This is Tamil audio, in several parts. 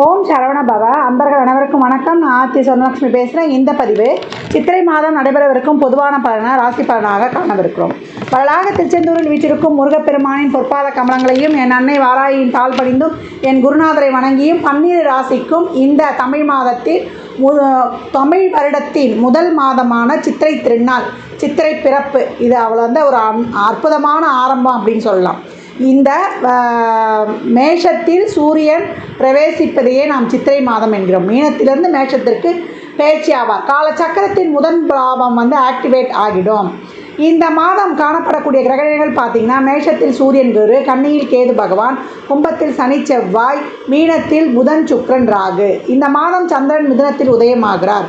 ஓம் சரவண பவ. அன்பர்கள் அனைவருக்கும் வணக்கம். நான் ஆர்த்தி சொர்ணலட்சுமி பேசுகிறேன் இந்த பதிவு சித்திரை மாதம் நடைபெறவிருக்கும் பொதுவான பலனாக ராசி பலனாக காணவிருக்கிறோம். பலனாக திருச்செந்தூரில் வீற்றிருக்கும் முருகப்பெருமானின் பொற்பாத கமலங்களையும் என் அன்னை வாராயின் தாழ் பணிந்தும் என் குருநாதரை வணங்கியும் பன்னிரு ராசிக்கும் இந்த தமிழ் மாதத்தில் மு தமிழ் வருடத்தின் முதல் மாதமான சித்திரை திருநாள் சித்திரை பிறப்பு. இது அவள் வந்து ஒரு அன்- அற்புதமான ஆரம்பம் அப்படின்னு சொல்லலாம். இந்த மேஷத்தில் சூரியன் பிரவேசிப்பதையே நாம் சித்திரை மாதம் என்கிறோம். மீனத்திலிருந்து மேஷத்திற்கு பேச்சு ஆவார். காலச்சக்கரத்தின் முதன் பாவம் வந்து ஆக்டிவேட் ஆகிடும். இந்த மாதம் காணப்படக்கூடிய கிரகணங்கள் பார்த்தீங்கன்னா மேஷத்தில் சூரியன் குரு கன்னியில் கேது பகவான் கும்பத்தில் சனி செவ்வாய் மீனத்தில் புதன் சுக்கிரன் ராகு. இந்த மாதம் சந்திரன் மிதுனத்தில் உதயமாகிறார்.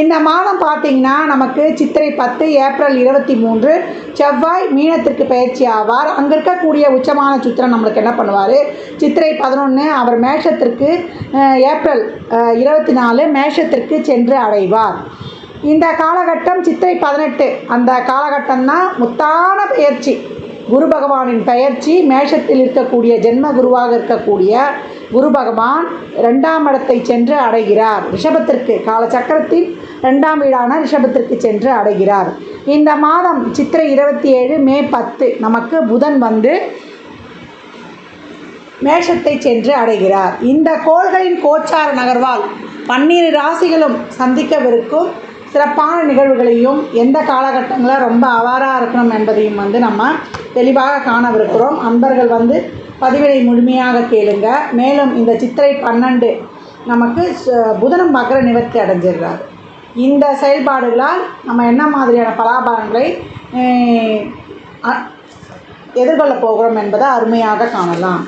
இந்த மாதம் பார்த்தீங்கன்னா நமக்கு சித்திரை பத்து ஏப்ரல் இருபத்தி மூன்று செவ்வாய் மீனத்திற்கு பயிற்சி ஆவார். அங்கே இருக்கக்கூடிய உச்சமான சித்திரம் நம்மளுக்கு என்ன பண்ணுவார்? சித்திரை பதினொன்று அவர் மேஷத்திற்கு ஏப்ரல் இருபத்தி நாலு மேஷத்திற்கு சென்று அடைவார். இந்த காலகட்டம் சித்திரை பதினெட்டு. அந்த காலகட்டம் தான் முத்தான பயிற்சி. குரு பகவானின் பயிற்சி மேஷத்தில் இருக்கக்கூடிய ஜென்ம குருவாக இருக்கக்கூடிய குரு பகவான் ரெண்டாம் இடத்தை சென்று அடைகிறார். ரிஷபத்திற்கு காலச்சக்கரத்தின் ரெண்டாம் வீடான ரிஷபத்திற்கு சென்று அடைகிறார். இந்த மாதம் சித்திரை இருபத்தி ஏழு மே பத்து நமக்கு புதன் வந்து மேஷத்தை சென்று அடைகிறார். இந்த கோள்களின் கோச்சார நகர்வால் பன்னிரு ராசிகளும் சந்திக்கவிருக்கும் சிறப்பான நிகழ்வுகளையும் எந்த காலகட்டங்களில் ரொம்ப அவாராக இருக்கணும் என்பதையும் வந்து நம்ம தெளிவாக காணவிருக்கிறோம். அன்பர்கள் வந்து பதிவினை முழுமையாக கேளுங்க. மேலும் இந்த சித்திரை பன்னெண்டு நமக்கு ச- புதனம் மகர நிவர்த்தி அடைஞ்சிடுறார். இந்த செயல்பாடுகளால் நம்ம என்ன மாதிரியான பலாபலன்களை அ- எதிர்கொள்ள போகிறோம் என்பதை அருமையாக காணலாம்.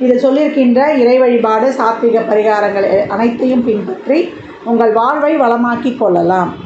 இது சொல்லியிருக்கின்ற இறை வழிபாடு சாத்விக பரிகாரங்கள் அனைத்தையும் பின்பற்றி உங்கள் வாழ்வை வளமாக்கி கொள்ளலாம்.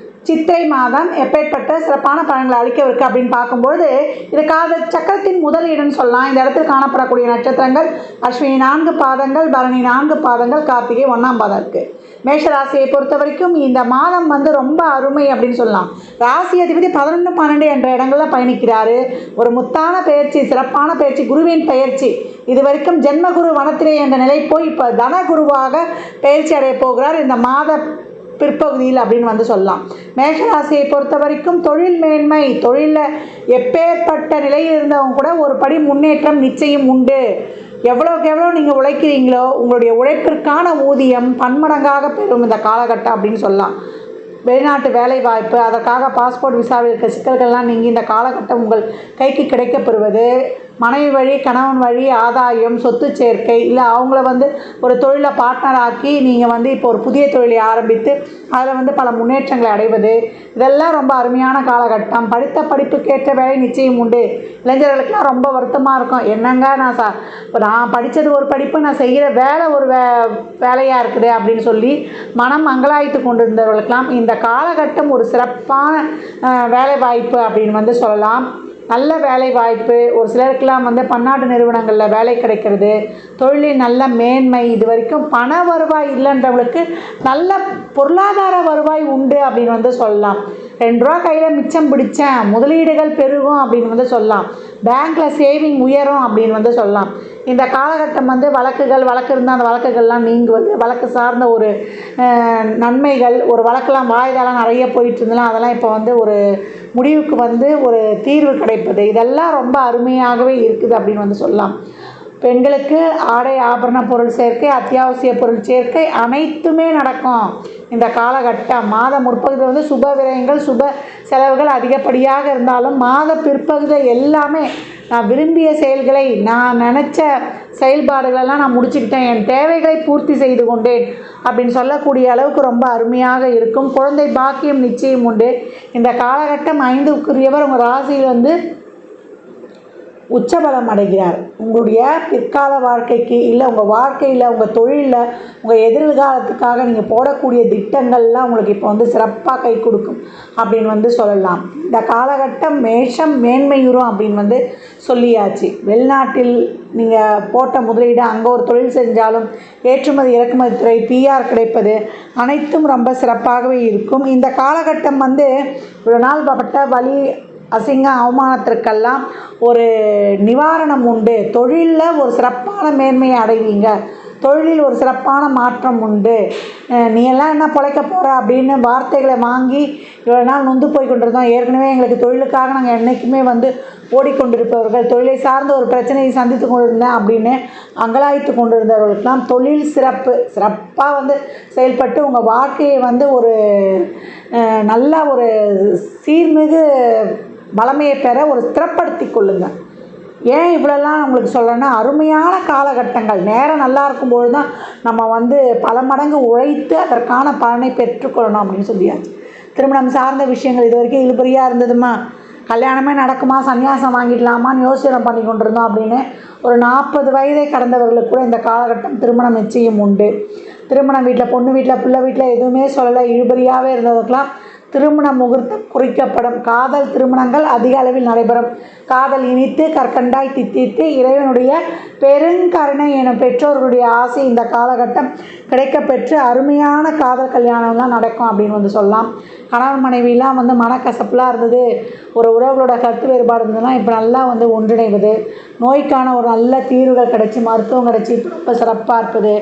சித்திரை மாதம் எப்பேற்பட்ட சிறப்பான பலன்களை அளிக்கவிருக்கு அப்படின்னு பார்க்கும்போது இது காத சக்கரத்தின் முதல் இடம்னு சொல்லலாம். இந்த இடத்தில் காணப்படக்கூடிய நட்சத்திரங்கள் அஸ்வினி நான்கு பாதங்கள் பரணி நான்கு பாதங்கள் கார்த்திகை ஒன்றாம் பாதம் இருக்குது மேஷ ராசியை பொறுத்த வரைக்கும் இந்த மாதம் வந்து ரொம்ப அருமை அப்படின்னு சொல்லலாம். ராசி அதிபதி பதினொன்று பன்னெண்டு என்ற இடங்களில் பயணிக்கிறாரு. ஒரு முத்தான பயிற்சி சிறப்பான பயிற்சி குருவின் பயிற்சி இது வரைக்கும் ஜென்மகுரு வனத்திலே என்ற நிலை போய் இப்போ தனகுருவாக பயிற்சி அடைய போகிறார். இந்த மாத பிற்பகுதியில் அப்படின்னு வந்து சொல்லலாம். மேஷராசியை பொறுத்த வரைக்கும் தொழில் மேன்மை தொழிலில் எப்பேற்பட்ட நிலையில் இருந்தவங்க கூட ஒரு படி முன்னேற்றம் நிச்சயம் உண்டு. எவ்வளோக்கு எவ்வளோ நீங்கள் உழைக்கிறீங்களோ உங்களுடைய உழைப்பிற்கான ஊதியம் பன்மடங்காக பெறும் இந்த காலகட்டம் அப்படின்னு சொல்லலாம். வெளிநாட்டு வேலை வாய்ப்பு அதற்காக பாஸ்போர்ட் விசாவில் இருக்க சிக்கல்கள்லாம் நீங்கள் இந்த காலகட்டம் உங்கள் கைக்கு கிடைக்கப்பெறுவது மனைவி வழி கணவன் வழி ஆதாயம் சொத்து சேர்க்கை இல்லை அவங்கள வந்து ஒரு தொழிலை பார்ட்னர் ஆக்கி நீங்கள் வந்து இப்போ ஒரு புதிய தொழிலை ஆரம்பித்து அதில் வந்து பல முன்னேற்றங்களை அடைவது இதெல்லாம் ரொம்ப அருமையான காலகட்டம். படித்த படிப்புக்கேற்ற வேலை நிச்சயம் உண்டு. இளைஞர்களுக்கெல்லாம் ரொம்ப வருத்தமாக இருக்கும். என்னங்க நான் சா இப்போ நான் படித்தது ஒரு படிப்பு நான் செய்கிற வேலை ஒரு வே வேலையாக இருக்குது அப்படின்னு சொல்லி மனம் அங்கலாய்த்து கொண்டிருந்தவர்களுக்கெல்லாம் இந்த காலகட்டம் ஒரு சிறப்பான வேலை வாய்ப்பு அப்படின்னு வந்து சொல்லலாம். நல்ல வேலை வாய்ப்பு ஒரு சிலருக்கெல்லாம் வந்து பன்னாட்டு நிறுவனங்களில் வேலை கிடைக்கிறது தொழிலில் நல்ல மேன்மை இது வரைக்கும் பண வருவாய் இல்லைன்றவங்களுக்கு நல்ல பொருளாதார வருவாய் உண்டு அப்படின்னு வந்து சொல்லலாம். ரெண்டு ரூபா கையில் மிச்சம் பிடிச்சேன். முதலீடுகள் பெருகும் அப்படின்னு வந்து சொல்லலாம். பேங்க்கில் சேவிங் உயரும் அப்படின்னு வந்து சொல்லலாம். இந்த காலகட்டம் வந்து வழக்குகள் வழக்கு இருந்தால் அந்த வழக்குகள்லாம் நீங்குவது வழக்கு சார்ந்த ஒரு நன்மைகள் ஒரு வழக்கெல்லாம் வாய்தாலாம் நிறைய போயிட்டு இருந்தாலும் அதெல்லாம் இப்போ வந்து ஒரு முடிவுக்கு வந்து ஒரு தீர்வு கிடைப்பது. இதெல்லாம் ரொம்ப அருமையாகவே இருக்குது அப்படின்னு வந்து சொல்லலாம். பெண்களுக்கு ஆடை ஆபரண பொருள் சேர்க்கை அத்தியாவசிய பொருள் சேர்க்கை அனைத்துமே நடக்கும். இந்த காலகட்டம் மாத முற்பகுதி வந்து சுப விரயங்கள் சுப செலவுகள் அதிகப்படியாக இருந்தாலும் மாத பிற்பகுதி எல்லாமே நான் விரும்பிய செயல்களை நான் நினச்ச செயல்பாடுகளெல்லாம் நான் முடிச்சுக்கிட்டேன். என் தேவைகளை பூர்த்தி செய்து கொண்டேன் அப்படின்னு சொல்லக்கூடிய அளவுக்கு ரொம்ப அருமையாக இருக்கும். குழந்தை பாக்கியம் நிச்சயம் உண்டு. இந்த காலகட்டம் ஐந்துக்குரியவர் உங்கள் ராசியில் வந்து உச்சபலம் அடைகிறார். உங்களுடைய பிற்கால வாழ்க்கைக்கு இல்லை உங்கள் வாழ்க்கையில் உங்கள் தொழிலில் உங்கள் எதிர்காலத்துக்காக நீங்கள் போடக்கூடிய திட்டங்கள்லாம் உங்களுக்கு இப்போ வந்து சிறப்பாக கை கொடுக்கும் அப்படின்னு வந்து சொல்லலாம். இந்த காலகட்டம் மேஷம் மேன்மையுறும் அப்படின்னு வந்து சொல்லியாச்சு. வெளிநாட்டில் நீங்கள் போட்ட முதலீடு அங்கே ஒரு தொழில் செஞ்சாலும் ஏற்றுமதி இறக்குமதி துறை பிஆர் கிடைப்பது அனைத்தும் ரொம்ப சிறப்பாகவே இருக்கும். இந்த காலகட்டம் வந்து ஒரு நாள் பட்ட வழி அசிங்க அவமானத்திற்கெல்லாம் ஒரு நிவாரணம் உண்டு. தொழிலில் ஒரு சிறப்பான மேன்மையை அடைவீங்க. தொழிலில் ஒரு சிறப்பான மாற்றம் உண்டு. நீ எல்லாம் என்ன பிழைக்க போகிற அப்படின்னு வார்த்தைகளை வாங்கி இவ்வளோ நாள் நொந்து போய் கொண்டிருந்தோம். ஏற்கனவே எங்களுக்கு தொழிலுக்காக நாங்கள் என்றைக்குமே வந்து ஓடிக்கொண்டிருப்பவர்கள் தொழிலை சார்ந்த ஒரு பிரச்சனையை சந்தித்து கொண்டிருந்தேன் அப்படின்னு அங்கலாய்த்து கொண்டிருந்தவர்களுக்கெல்லாம் தொழில் சிறப்பு சிறப்பாக வந்து செயல்பட்டு உங்கள் வாழ்க்கையை வந்து ஒரு நல்ல ஒரு சீர்மிகு வளமையை பெற ஒரு ஸ்திரப்படுத்தி கொள்ளுங்கள் ஏன் இவ்வளோலாம் உங்களுக்கு சொல்கிறேன்னா அருமையான காலகட்டங்கள். நேரம் நல்லா இருக்கும்போது தான் நம்ம வந்து பல மடங்கு உழைத்து அதற்கான பலனை பெற்றுக்கொள்ளணும் அப்படின்னு சொல்லியாச்சு. திருமணம் சார்ந்த விஷயங்கள் இது வரைக்கும் இழுபறியாக இருந்ததுமா? கல்யாணமே நடக்குமா? சன்னியாசம் வாங்கிடலாமான்னு யோசனை பண்ணி கொண்டிருந்தோம் அப்படின்னு ஒரு நாற்பது வயதை கடந்தவர்களுக்கு கூட இந்த காலகட்டம் திருமணம் நிச்சயம் உண்டு. திருமணம் வீட்டில் பொண்ணு வீட்டில் பிள்ளை வீட்டில் எதுவுமே சொல்லலை. இழுபறியாகவே இருந்ததுக்கெலாம் திருமண முகூர்த்தம் குறிக்கப்படும். காதல் திருமணங்கள் அதிக அளவில் நடைபெறும். காதல் இனித்து கற்கண்டாய் தித்தித்து இறைவனுடைய பெருங்கருணை எனும் பெற்றோர்களுடைய ஆசை இந்த காலகட்டம் கிடைக்கப்பெற்று அருமையான காதல் கல்யாணம்லாம் நடக்கும் அப்படின்னு வந்து சொல்லலாம். கணவன் மனைவிலாம் வந்து மனக்கசப்புலாம் இருந்தது. ஒரு உறவுகளோட கருத்து வேறுபாடு இருந்ததுன்னா இப்போ நல்லா வந்து ஒன்றிணைவது. நோய்க்கான ஒரு நல்ல தீர்வுகள் கிடச்சி மருத்துவம் கிடச்சி இப்போ ரொம்ப சிறப்பாக இருப்பது.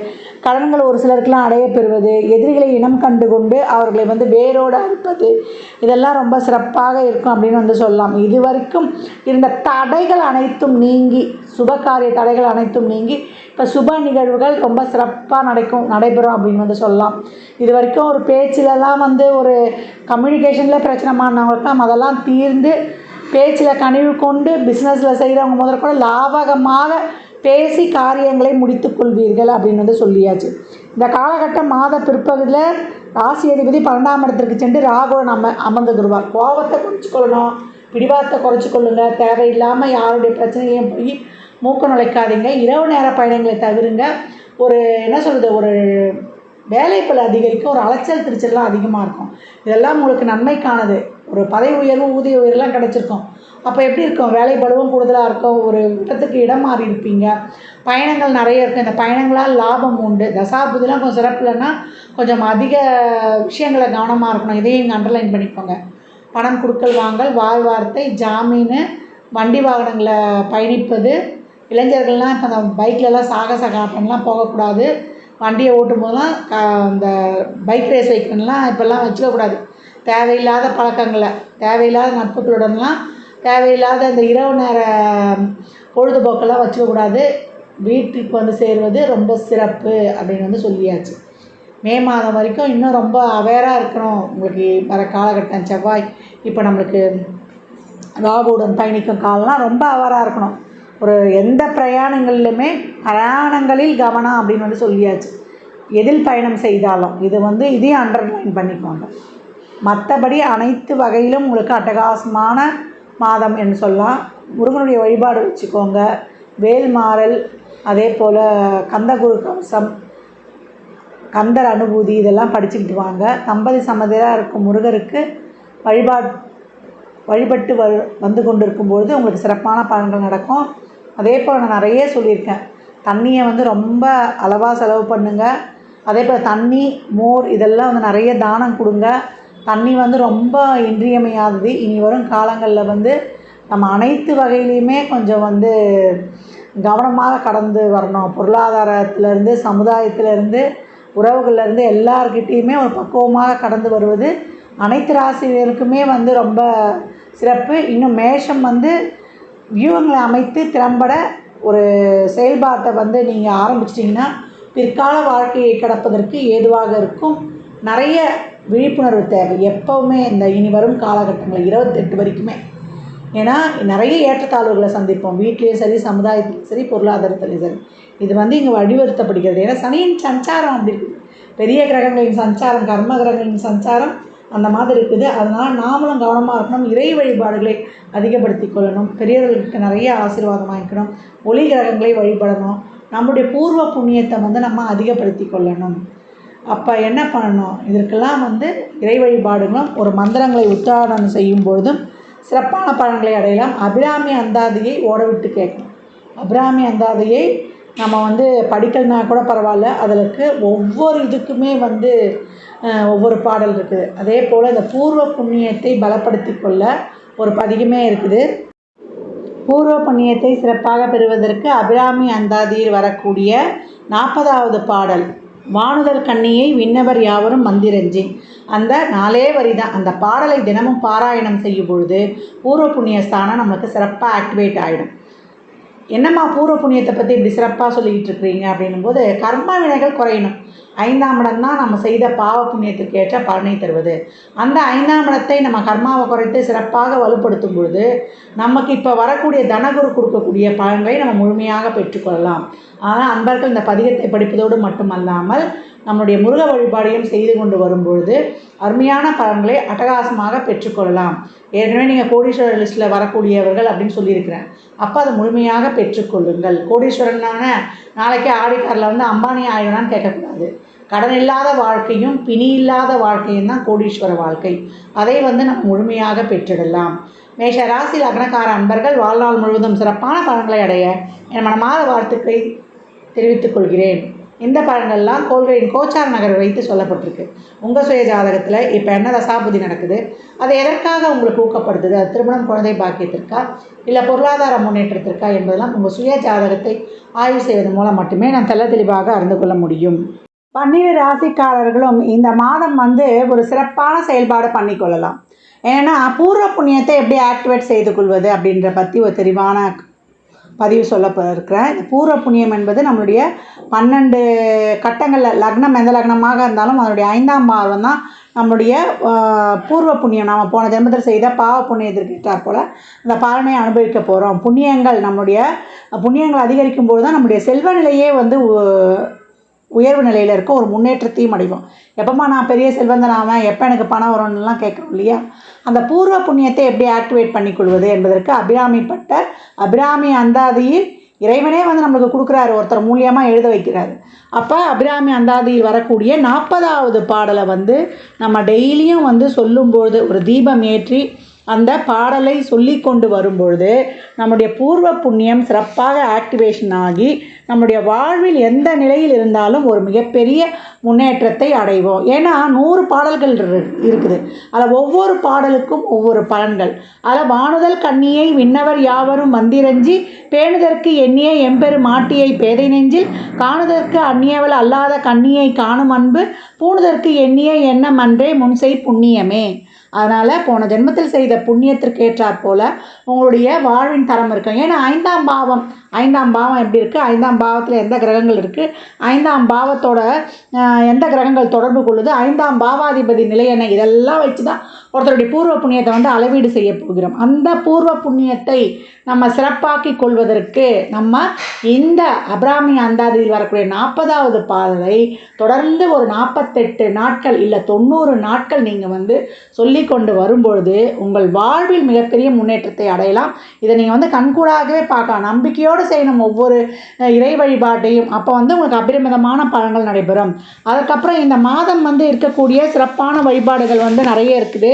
கடன்கள் ஒரு சிலருக்கெல்லாம் அடைய பெறுவது எதிரிகளை இனம் கண்டு கொண்டு அவர்களை வந்து வேரோடு அறுப்பது இதெல்லாம் ரொம்ப சிறப்பாக இருக்கும் அப்படின்னு வந்து சொல்லலாம். இது வரைக்கும் இருந்த தடைகள் அனைத்தும் நீங்கி சுபகாரிய தடைகள் அனைத்தும் நீங்கி இப்போ சுப நிகழ்வுகள் ரொம்ப சிறப்பாக நடக்கும் நடைபெறும் அப்படின்னு வந்து சொல்லலாம். இது வரைக்கும் ஒரு பேச்சிலலாம் வந்து ஒரு கம்யூனிகேஷனில் பிரச்சனை மாறினவங்களுக்கெல்லாம் அதெல்லாம் தீர்ந்து பேச்சில் கனிவு கொண்டு பிஸ்னஸில் செய்கிறவங்க முதல்ல கூட லாபகமாக பேசி காரியங்களை முடித்து கொள்வீர்கள் அப்படின்னு வந்து சொல்லியாச்சு. இந்த காலகட்டம் மாத பிற்பகுதியில் ராசி அதிபதி பன்னெண்டாம் இடத்திற்கு சென்று ராகுடன் அம அமர்ந்துக்கிடுவார் கோபத்தை குறைச்சிக்கொள்ளணும் பிடிவாதத்தை குறைச்சிக்கொள்ளுங்க தேவையில்லாமல் யாருடைய பிரச்சனையும் போய் மூக்க நுழைக்காதீங்க. இரவு நேர பயணங்களை தவிருங்க. ஒரு என்ன சொல்கிறது ஒரு வேலைப்பளு அதிகரிக்கும் ஒரு அலைச்சல் திருச்சல்லாம் அதிகமாக இருக்கும். இதெல்லாம் உங்களுக்கு நன்மைக்கானது ஒரு பதவி உயர்வு ஊதிய உயர்வுலாம் கிடச்சிருக்கும். அப்போ எப்படி இருக்கும்? வேலை பளுவும் கூடுதலாக இருக்கும். ஒரு இடத்துக்கு இடம் மாறி இருப்பீங்க. பயணங்கள் நிறைய இருக்கும் இந்த பயணங்களால் லாபம் உண்டு. தசாபுதிலாம் கொஞ்சம் சிறப்பு இல்லைன்னா கொஞ்சம் அதிக விஷயங்களை கவனமாக இருக்கணும். இதையும் இங்கே அண்டர்லைன் பண்ணிக்கோங்க. பணம் கொடுக்கல் வாங்கல் வாய் வார்த்தை ஜாமீன் வண்டி வாகனங்களை பயணிப்பது. இளைஞர்கள்லாம் இப்போ அந்த பைக்லலாம் சாகச காட்டம்லாம் போகக்கூடாது. வண்டியை ஓட்டும் போதெல்லாம் க இந்த பைக் ரேஸ் வைக்கணும்லாம் இப்போல்லாம் வச்சுக்கக்கூடாது. தேவையில்லாத பழக்கங்களை தேவையில்லாத நட்புகளுடன்லாம் தேவையில்லாத அந்த இரவு நேர பொழுதுபோக்கெல்லாம் வச்சுக்கக்கூடாது வீட்டுக்கு வந்து சேருவது ரொம்ப சிறப்பு அப்படின்னு வந்து சொல்லியாச்சு. மே மாதம் வரைக்கும் இன்னும் ரொம்ப அவேராக இருக்கணும். உங்களுக்கு வர காலகட்டம் செவ்வாய் இப்போ நம்மளுக்கு ராகுடன் பயணிக்கும் காலம்லாம் ரொம்ப அவேராக இருக்கணும். ஒரு எந்த பிரயாணங்கள்லையுமே பிரயாணங்களில் கவனம் அப்படின்னு வந்து சொல்லியாச்சு. எதில் பயணம் செய்தாலும் இது வந்து இதையும் அண்டர்லைன் பண்ணிக்கோங்க. மற்றபடி அனைத்து வகையிலும் உங்களுக்கு அட்டகாசமான மாதம் என்று சொல்லலாம். முருகனுடைய வழிபாடு வச்சுக்கோங்க. வேல்மாறல் அதே போல் கந்தகுரு கவசம் கந்தர் அனுபூதி இதெல்லாம் படிச்சுக்கிட்டு வாங்க. தம்பதி சம்மதியாக இருக்கும் முருகருக்கு வழிபாட் வழிபட்டு வ வந்து கொண்டு பொழுது உங்களுக்கு சிறப்பான பலன்கள் நடக்கும். அதே போல் நான் நிறைய சொல்லியிருக்கேன். தண்ணியை வந்து ரொம்ப அளவாக செலவு பண்ணுங்கள் அதே போல் தண்ணி மோர் இதெல்லாம் வந்து நிறைய தானம் கொடுங்க. தண்ணி வந்து ரொம்ப இன்றியமையாதது. இனி வரும் காலங்களில் வந்து நம்ம அனைத்து வகையிலையுமே கொஞ்சம் வந்து கவனமாக கடந்து வரணும். பொருளாதாரத்திலேருந்து சமுதாயத்திலேருந்து உறவுகள்லேருந்து எல்லார்கிட்டேயுமே ஒரு பக்குவமாக கடந்து வருவது அனைத்து ராசிகளுக்குமே வந்து ரொம்ப சிறப்பு. இன்னும் மேஷம் வந்து வியூகங்களை அமைத்து திறம்பட ஒரு செயல்பாட்டை வந்து நீங்கள் ஆரம்பிச்சிட்டிங்கன்னா பிற்கால வாழ்க்கையை கிடப்பதற்கு ஏதுவாக இருக்கும். நிறைய விழிப்புணர்வு தேவை. எப்போவுமே இந்த இனி வரும் காலகட்டங்களில் இருபத்தெட்டு வரைக்குமே. ஏன்னா நிறைய ஏற்றத்தாழ்வுகளை சந்திப்போம். வீட்லேயும் சரி சமுதாயத்திலும் சரி பொருளாதாரத்திலையும் சரி. இது வந்து இங்கே வலியுறுத்தப்படுகிறது. ஏன்னா சனியின் சஞ்சாரம் அப்படி இருக்குது பெரிய கிரகங்களின் சஞ்சாரம் கர்ம கிரகங்களின் சஞ்சாரம் அந்த மாதிரி இருக்குது. அதனால் நாமளும் கவனமாக இருக்கணும். இறை வழிபாடுகளை அதிகப்படுத்தி கொள்ளணும். பெரியவர்களுக்கு நிறைய ஆசீர்வாதம் வாங்கிக்கணும். ஒளி கிரகங்களை வழிபடணும். நம்முடைய பூர்வ புண்ணியத்தை வந்து நம்ம அதிகப்படுத்தி கொள்ளணும். அப்போ என்ன பண்ணணும்? இதற்கெல்லாம் வந்து இறை வழிபாடுகளும் ஒரு மந்திரங்களை உச்சாரணம் செய்யும் பொழுதும் சிறப்பான பலன்களை அடையலாம். அபிராமி அந்தாதியை ஓட விட்டு கேட்கணும். அபிராமி அந்தாதியை நம்ம வந்து படிக்கலனா கூட பரவாயில்ல. அதற்கு ஒவ்வொரு இதுக்குமே வந்து ஒவ்வொரு பாடல் இருக்குது. அதே போல் இந்த பூர்வ புண்ணியத்தை பலப்படுத்தி கொள்ள ஒரு பதிகமே இருக்குது. பூர்வ புண்ணியத்தை சிறப்பாக பெறுவதற்கு அபிராமி அந்தாதியில் வரக்கூடிய நாற்பதாவது பாடல். வானுதல் கண்ணியை விண்ணவர் யாவரும் மந்திரஞ்சி. அந்த நாலே வரி தான் அந்த பாடலை தினமும் பாராயணம் செய்யும் பொழுது பூர்வ புண்ணிய ஸ்தானம் நமக்கு சிறப்பாக ஆக்டிவேட் ஆகிடும் என்னம்மா பூர்வ புண்ணியத்தை பற்றி இப்படி சிறப்பாக சொல்லிக்கிட்டு இருக்கிறீங்க அப்படின்னும் போது கர்ம வினைகள் குறையணும். ஐந்தாம் இடம் தான் நம்ம செய்த பாவ புண்ணியத்துக்கு ஏற்ற பலனை தருவது. அந்த ஐந்தாம் இடத்தை நம்ம கர்மாவை குறைத்து சிறப்பாக வலுப்படுத்தும் பொழுது நமக்கு இப்போ வரக்கூடிய தனகுரு கொடுக்கக்கூடிய பலன்களை நம்ம முழுமையாக பெற்றுக்கொள்ளலாம் ஆனால் அன்பர்கள் இந்த பதிகத்தை படிப்பதோடு மட்டுமல்லாமல் நம்முடைய முருக வழிபாடையும் செய்து கொண்டு வரும்பொழுது அருமையான பலன்களை அட்டகாசமாக பெற்றுக்கொள்ளலாம் ஏற்கனவே நீங்கள் கோடீஸ்வரர் லிஸ்ட்டில் வரக்கூடியவர்கள் அப்படின்னு சொல்லியிருக்கிறேன். அப்போ அதை முழுமையாக பெற்றுக்கொள்ளுங்கள் கோடீஸ்வரனான நாளைக்கே ஆடிக்காரில் வந்து அம்பானி ஆயிடும்னான்னு கேட்கக்கூடாது. கடன் இல்லாத வாழ்க்கையும் பிணி இல்லாத வாழ்க்கையும் தான் கோடீஸ்வர வாழ்க்கை. அதை வந்து நம்ம முழுமையாக பெற்றிடலாம். மேஷ ராசி லக்னக்கார அன்பர்கள் வாழ்நாள் முழுவதும் சிறப்பான பலன்களை அடைய என் மனமாத வாழ்த்துக்களை தெரிவித்துக் கொள்கிறேன். இந்த பலன்கள்லாம் கோள்களின் கோச்சார் நகர் வைத்து சொல்லப்பட்டிருக்கு. உங்கள் சுய ஜாதகத்தில் இப்போ என்ன தசாபுதி நடக்குது? அது எதற்காக உங்களுக்கு ஊக்கப்படுத்துது? அது திருமணம் குழந்தை பாக்கியத்திற்கா? இல்லை பொருளாதார முன்னேற்றத்திற்கா? என்பதெல்லாம் உங்கள் சுய ஜாதகத்தை ஆய்வு செய்வதன் மூலம் மட்டுமே நான் தெல்ல தெளிவாக அறிந்து கொள்ள முடியும். பன்னிரு ராசிக்காரர்களும் இந்த மாதம் வந்து ஒரு சிறப்பான செயல்பாடு பண்ணிக்கொள்ளலாம். ஏன்னா பூர்வ புண்ணியத்தை எப்படி ஆக்டிவேட் செய்து கொள்வது அப்படின்ற பற்றி ஒரு தெளிவான பதிவு சொல்ல இருக்கிறேன் இந்த பூர்வ புண்ணியம் என்பது நம்மளுடைய பன்னெண்டு கட்டங்களில் லக்னம் எந்த லக்னமாக இருந்தாலும் அதனுடைய ஐந்தாம் பாவம் தான் நம்முடைய பூர்வ புண்ணியம். நாம் போன ஜென்மத்தில் செய்த பாவ புண்ணியத்திற்கு போல் அந்த பலனை அனுபவிக்க போகிறோம் புண்ணியங்கள் நம்முடைய புண்ணியங்கள் அதிகரிக்கும் போது தான் நம்முடைய செல்வ நிலையே வந்து உயர்வு நிலையில் இருக்க ஒரு முன்னேற்றத்தையும் அடைவோம். எப்போம்மா நான் பெரிய செல்வந்தனாவேன் எப்போ எனக்கு பணம் வரும்னுலாம் கேட்குறோம் இல்லையா? அந்த பூர்வ புண்ணியத்தை எப்படி ஆக்டிவேட் பண்ணிக்கொள்வது என்பதற்கு அபிராமிப்பட்ட அபிராமி அந்தாதியில் இறைவனே வந்து நம்மளுக்கு கொடுக்குறாரு. ஒருத்தர் மூலியமாக எழுத வைக்கிறாரு. அப்போ அபிராமி அந்தாதியில் வரக்கூடிய நாற்பதாவது பாடலை வந்து நம்ம டெய்லியும் வந்து சொல்லும்போது ஒரு தீபம் ஏற்றி அந்த பாடலை சொல்லி கொண்டு வரும்பொழுது நம்முடைய பூர்வ புண்ணியம் சிறப்பாக ஆக்டிவேஷன் ஆகி நம்முடைய வாழ்வில் எந்த நிலையில் இருந்தாலும் ஒரு மிகப்பெரிய முன்னேற்றத்தை அடைவோம். ஏன்னா நூறு பாடல்கள் இரு- இருக்குது. அதில் ஒவ்வொரு பாடலுக்கும் ஒவ்வொரு பலன்கள். அதில் வானுதல் கண்ணியை விண்ணவர் யாவரும் மந்திரஞ்சி பேணுதற்கு எண்ணிய எம்பெரு மாட்டியை பேதை நெஞ்சில் காணுதற்கு அந்நியவள் அல்லாத கண்ணியை காணும் அன்பு பூணுதற்கு எண்ணிய எண்ணம் அன்றே முன்செய் புண்ணியமே. அதனால் போன ஜென்மத்தில் செய்த புண்ணியத்திற்கு ஏற்றாற் போல் உங்களுடைய வாழ்வின் தரம் இருக்கும். ஏன்னா ஐந்தாம் பாவம் ஐந்தாம் பாவம் எப்படி இருக்குது ஐந்தாம் பாவத்தில் எந்த கிரகங்கள் இருக்குது ஐந்தாம் பாவத்தோட எந்த கிரகங்கள் தொடர்பு கொள்ளுது? ஐந்தாம் பாவாதிபதி நிலை என்ன? இதெல்லாம் வச்சு தான் ஒருத்தருடைய பூர்வ புண்ணியத்தை வந்து அளவீடு செய்ய போகிறோம். அந்த பூர்வ புண்ணியத்தை நம்ம சிறப்பாக்கி கொள்வதற்கு நம்ம இந்த அபிராமி அந்தாதியில் வரக்கூடிய நாற்பதாவது பாடலை தொடர்ந்து ஒரு நாற்பத்தெட்டு நாட்கள் இல்லை தொண்ணூறு நாட்கள் நீங்கள் வந்து சொல்லி கொண்டு வரும்பொழுது உங்கள் வாழ்வில் மிகப்பெரிய முன்னேற்றத்தை அடையலாம். இதை நீங்கள் வந்து கண்கூடாகவே பார்க்கலாம். நம்பிக்கையோடு செய்யணும் ஒவ்வொரு இறை வழிபாட்டையும். அப்போ வந்து உங்களுக்கு அபரிமிதமான பலன்கள் நடைபெறும். அதுக்கப்புறம் இந்த மாதம் வந்து இருக்கக்கூடிய சிறப்பான வழிபாடுகள் வந்து நிறைய இருக்குது.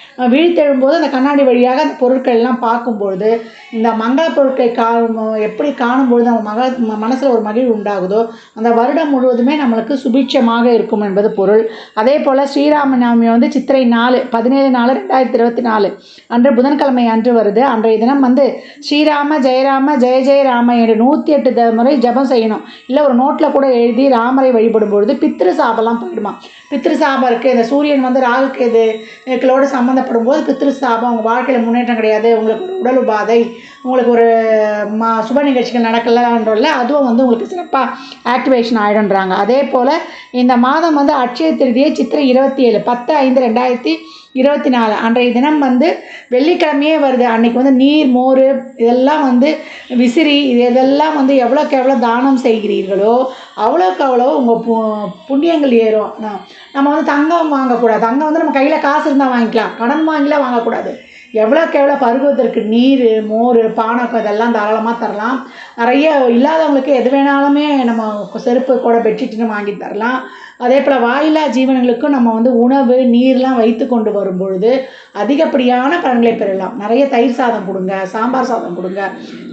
விழித்தெழும்போது அந்த கண்ணாடி வழியாக அந்த பொருட்கள் எல்லாம் பார்க்கும்பொழுது இந்த மங்கள பொருட்களை கா எப்படி காணும்பொழுது நம்ம மக மனசில் ஒரு மகிழ்வு உண்டாகுதோ அந்த வருடம் முழுவதுமே நம்மளுக்கு சுபிட்சமாக இருக்கும் என்பது பொருள். அதே போல் ஸ்ரீராம நவமி வந்து சித்திரை நாலு பதினேழு நாலு ரெண்டாயிரத்தி இருபத்தி நாலு. அன்று புதன்கிழமை அன்று வருது. அன்றைய தினம் வந்து ஸ்ரீராம ஜெயராம ஜெய ஜெயராம என்று நூற்றி எட்டு த- முறை ஜெபம் செய்யணும். இல்லை ஒரு நோட்டில் கூட எழுதி ராமரை வழிபடும் பொழுது பித்திரு சாபம்லாம் போயிடுமா? பித்ரு சாபம் இருக்குது இந்த சூரியன் வந்து ராகுக்கு இது களோடு சம்மந்தப்படும் போது பித்திருஸ்தாபம் அவங்க உங்கள் வாழ்க்கையில் முன்னேற்றம் கிடையாது உங்களுக்கு ஒரு உடல் உபாதை உங்களுக்கு ஒரு மா சுப நிகழ்ச்சிகள் நடக்கலன்றல அதுவும் வந்து உங்களுக்கு சிறப்பாக ஆக்டிவேஷன் ஆகிடும்ன்றாங்க அதே போல் இந்த மாதம் வந்து அட்சய திருதியை சித்திரை இருபத்தி ஏழு பத்து ஐந்து ரெண்டாயிரத்தி இருபத்தி நாலு அன்றைய தினம் வந்து வெள்ளிக்கிழமையே வருது. அன்னைக்கு வந்து நீர் மோர் இதெல்லாம் வந்து விசிறி இது இதெல்லாம் வந்து எவ்வளோக்கு எவ்வளோ தானம் செய்கிறீர்களோ அவ்வளோக்கு அவ்வளோ உங்கள் பு புண்ணியங்கள் ஏறும். நம்ம வந்து தங்கம் வாங்கக்கூடாது. தங்கம் வந்து நம்ம கையில் காசு இருந்தால் வாங்கிக்கலாம். கடன் வாங்கிலாம் வாங்கக்கூடாது. எவ்வளோக்கு எவ்வளோ பருவத்திற்கு நீர் மோர் பானக்கம் இதெல்லாம் தாராளமாக தரலாம். நிறைய இல்லாதவங்களுக்கு எது வேணாலுமே நம்ம செருப்பு கூட பெட்ஷீட்னு வாங்கி தரலாம். அதே போல் வாயில்லா ஜீவனங்களுக்கும் நம்ம வந்து உணவு நீர்லாம் வைத்து கொண்டு வரும் பொழுது அதிகப்படியான பலன்களை பெறலாம். நிறைய தயிர் சாதம் கொடுங்க சாம்பார் சாதம் கொடுங்க.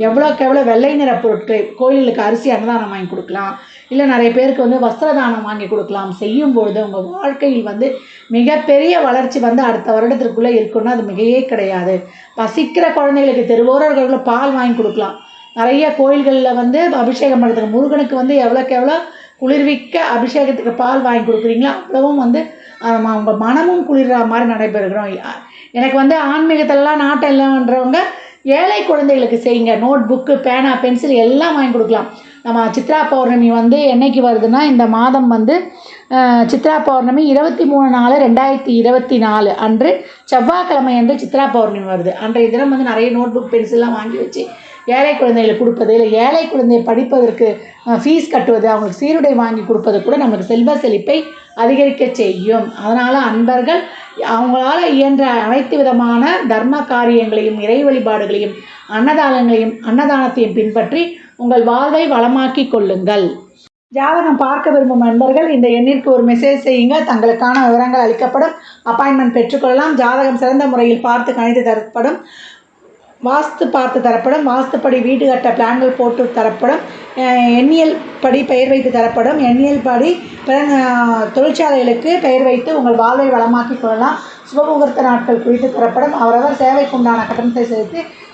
எவ்வளோக்கு எவ்வளோ வெள்ளை நிற பொருட்கள் கோயிலுக்கு அரிசி அன்னதானம் வாங்கி கொடுக்கலாம். இல்லை நிறைய பேருக்கு வந்து வஸ்திரதானம் வாங்கி கொடுக்கலாம். செய்யும் பொழுது உங்கள் வாழ்க்கையில் வந்து மிகப்பெரிய வளர்ச்சி வந்து அடுத்த வருடத்திற்குள்ளே இருக்குன்னா அது மிகையே கிடையாது. பசிக்கிற குழந்தைகளுக்கு தெருவோரர்களுக்கு பால் வாங்கி கொடுக்கலாம். நிறைய கோயில்களில் வந்து அபிஷேகம் பண்ணுறதுக்கு முருகனுக்கு வந்து எவ்வளோக்கு எவ்வளோ குளிர்விக்க அபிஷேகத்துக்கு பால் வாங்கி கொடுக்குறீங்களோ அவ்வளவும் வந்து அவங்க ம- மனமும் குளிர்ற மாதிரி நடைபெறுகிறோம். எனக்கு வந்து ஆன்மீகத்திலலாம் நாட்டம் இல்லைன்றவங்க ஏழை குழந்தைகளுக்கு செய்யுங்க. நோட் புக்கு பேனா பென்சில் எல்லாம் வாங்கி கொடுக்கலாம். நம்ம சித்ரா பௌர்ணமி வந்து என்றைக்கு வருதுன்னா இந்த மாதம் வந்து சித்ரா பௌர்ணமி இருபத்தி மூணு நாலு ரெண்டாயிரத்தி இருபத்தி நாலு அன்று செவ்வாய்க்கிழமை அன்று சித்ரா பௌர்ணமி வருது. அன்றைய தினம் வந்து நிறைய நோட் புக் பென்சில்லாம் வாங்கி வச்சு ஏழை குழந்தைகளுக்கு கொடுப்பது இல்லை ஏழை குழந்தையை படிப்பதற்கு ஃபீஸ் கட்டுவது அவங்களுக்கு சீருடை வாங்கி கொடுப்பது கூட நமக்கு செல்வ செழிப்பை அதிகரிக்க செய்யும். அதனால் அன்பர்கள் அவங்களால இயன்ற அனைத்து விதமான தர்ம காரியங்களையும் இறை வழிபாடுகளையும் அன்னதானங்களையும் அன்னதானத்தையும் பின்பற்றி உங்கள் வாழ்வை வளமாக்கி கொள்ளுங்கள். ஜாதகம் பார்க்க விரும்பும் நண்பர்கள் இந்த எண்ணிற்கு ஒரு மெசேஜ் செய்யுங்க தங்களுக்கான விவரங்கள் அளிக்கப்படும். அப்பாயின்மெண்ட் பெற்றுக்கொள்ளலாம். ஜாதகம் சிறந்த முறையில் பார்த்து கணித்து தரப்படும். வாஸ்து பார்த்து தரப்படும். வாஸ்துப்படி வீடு கட்ட பிளான்கள் போட்டு தரப்படும். எண்ணியல் படி பெயர் வைத்து தரப்படும். எண்ணியல் படி பிற தொழிற்சாலைகளுக்கு பெயர் வைத்து உங்கள் வாழ்வை வளமாக்கிக் கொள்ளலாம். சுபமுகூர்த்த நாட்கள் குறித்து தரப்படும். அவரவர் சேவைக்குண்டான கட்டணத்தை செலுத்தி